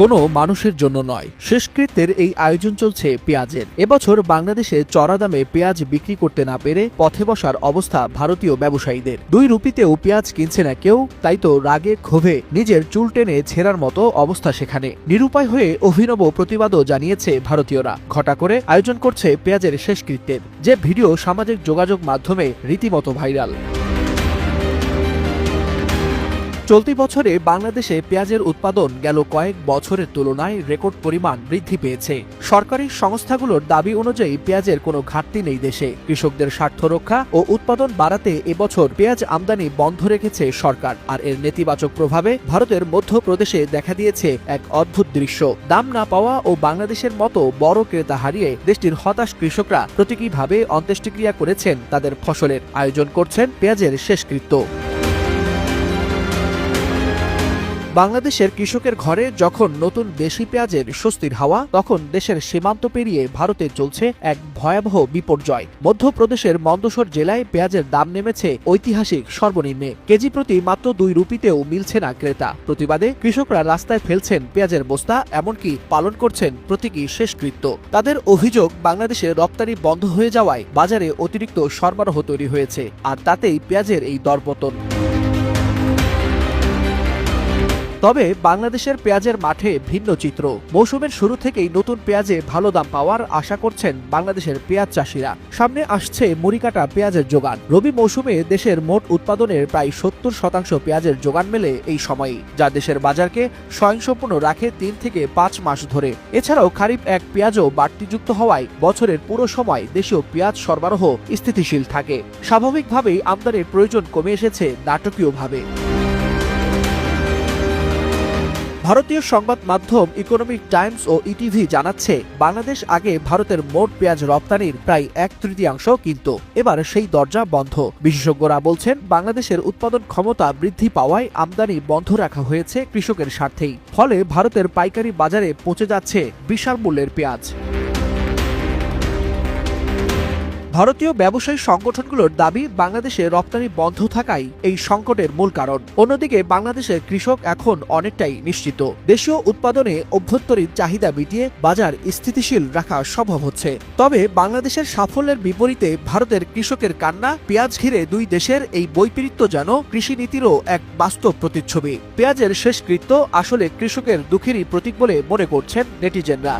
কোনো মানুষের জন্য নয়। শেষকৃত্যের এই আয়োজন চলছে পেঁয়াজের। এবছর বাংলাদেশে চড়া দামে পেঁয়াজ বিক্রি করতে না পেরে পথে বসার অবস্থা ভারতীয় ব্যবসায়ীদের। দুই রুপিতেও পেঁয়াজ কিনছে না কেউ, তাই তো রাগে ক্ষোভে নিজের চুল টেনে ছেঁড়ার মতো অবস্থা সেখানে। নিরুপায় হয়ে অভিনব প্রতিবাদও জানিয়েছে ভারতীয়রা। ঘটা করে আয়োজন করছে পেঁয়াজের শেষকৃত্যের। যে ভিডিও সামাজিক যোগাযোগ মাধ্যমে রীতিমতো ভাইরাল। চলতি বছরে বাংলাদেশে পেঁয়াজের উৎপাদন গেল কয়েক বছরের তুলনায় রেকর্ড পরিমাণ বৃদ্ধি পেয়েছে। সরকারি সংস্থাগুলোর দাবি অনুযায়ী পেঁয়াজের কোনো ঘাটতি নেই দেশে। কৃষকদের স্বার্থ রক্ষা ও উৎপাদন বাড়াতে এবছর পেঁয়াজ আমদানি বন্ধ রেখেছে সরকার। আর এর নেতিবাচক প্রভাবে ভারতের মধ্যপ্রদেশে দেখা দিয়েছে এক অদ্ভুত দৃশ্য। দাম না পাওয়া ও বাংলাদেশের মতো বড় ক্রেতা হারিয়ে দেশটির হতাশ কৃষকরা প্রতীকীভাবে অন্ত্যেষ্টিক্রিয়া করেছেন তাদের ফসলের। আয়োজন করছেন পেঁয়াজের শেষকৃত্য। বাংলাদেশের কৃষকের ঘরে যখন নতুন দেশি পেঁয়াজের স্বস্তির হাওয়া, তখন দেশের সীমান্ত পেরিয়ে ভারতে চলছে এক ভয়াবহ বিপর্যয়। মধ্যপ্রদেশের মন্দসর জেলায় পেঁয়াজের দাম নেমেছে ঐতিহাসিক সর্বনিম্নে। কেজি প্রতি মাত্র দুই রুপিতেও মিলছে না ক্রেতা। প্রতিবাদে কৃষকরা রাস্তায় ফেলছেন পেঁয়াজের বস্তা, এমনকি পালন করছেন প্রতীকী শেষকৃত্য। তাদের অভিযোগ, বাংলাদেশে রপ্তানি বন্ধ হয়ে যাওয়ায় বাজারে অতিরিক্ত সরবরাহ তৈরি হয়েছে, আর তাতেই পেঁয়াজের এই দরপতন। তবে বাংলাদেশের পেঁয়াজের মাঠে ভিন্ন চিত্র। মৌসুমের শুরু থেকেই নতুন পেঁয়াজে ভালো দাম পাওয়ার আশা করছেন বাংলাদেশের পেঁয়াজ চাষিরা। সামনে আসছে মুড়িকাটা পেঁয়াজের যোগান। রবি মৌসুমে দেশের মোট উৎপাদনের প্রায় সত্তর শতাংশ পেঁয়াজের যোগান মেলে এই সময়ে যা দেশের বাজারকে স্বয়ংসম্পূর্ণ রাখে তিন থেকে পাঁচ মাস ধরে। এছাড়াও খারিফ এক পেঁয়াজও বাড়তিযুক্ত হওয়ায় বছরের পুরো সময় দেশীয় পেঁয়াজ সরবরাহ স্থিতিশীল থাকে। স্বাভাবিকভাবেই আমদানির প্রয়োজন কমে এসেছে নাটকীয়ভাবে। ভারতীয় সংবাদ মাধ্যম ইকোনমিক টাইমস ও ইটিভি জানাচ্ছে, বাংলাদেশ আগে ভারতের মোট পেঁয়াজ রপ্তানির প্রায় এক তৃতীয়াংশ কিন্তু। এবার সেই দরজা বন্ধ। বিশেষজ্ঞরা বলছেন, বাংলাদেশের উৎপাদন ক্ষমতা বৃদ্ধি পাওয়ায় আমদানি বন্ধ রাখা হয়েছে কৃষকের স্বার্থেই। ফলে ভারতের পাইকারি বাজারে পৌঁছে যাচ্ছে বিশাল মূল্যের পেঁয়াজ। ভারতীয় ব্যবসায়ী সংগঠনগুলোর দাবি, বাংলাদেশে রপ্তানি বন্ধ থাকাই এই সংকটের মূল কারণ। অন্যদিকে, বাংলাদেশের কৃষক এখন অনেকটাই নিশ্চিত। দেশীয় উৎপাদনে অভ্যন্তরীণ চাহিদা মিটিয়ে বাজার স্থিতিশীল রাখা সম্ভব হচ্ছে। তবে বাংলাদেশের সাফল্যের বিপরীতে ভারতের কৃষকের কান্না, পেঁয়াজ ঘিরে দুই দেশের এই বৈপরীত্য যেন কৃষি নীতিরও এক বাস্তব প্রতিচ্ছবি। পেঁয়াজের শেষকৃত্য আসলে কৃষকের দুঃখেরই প্রতীক বলে মনে করছেন নেটিজেনরা।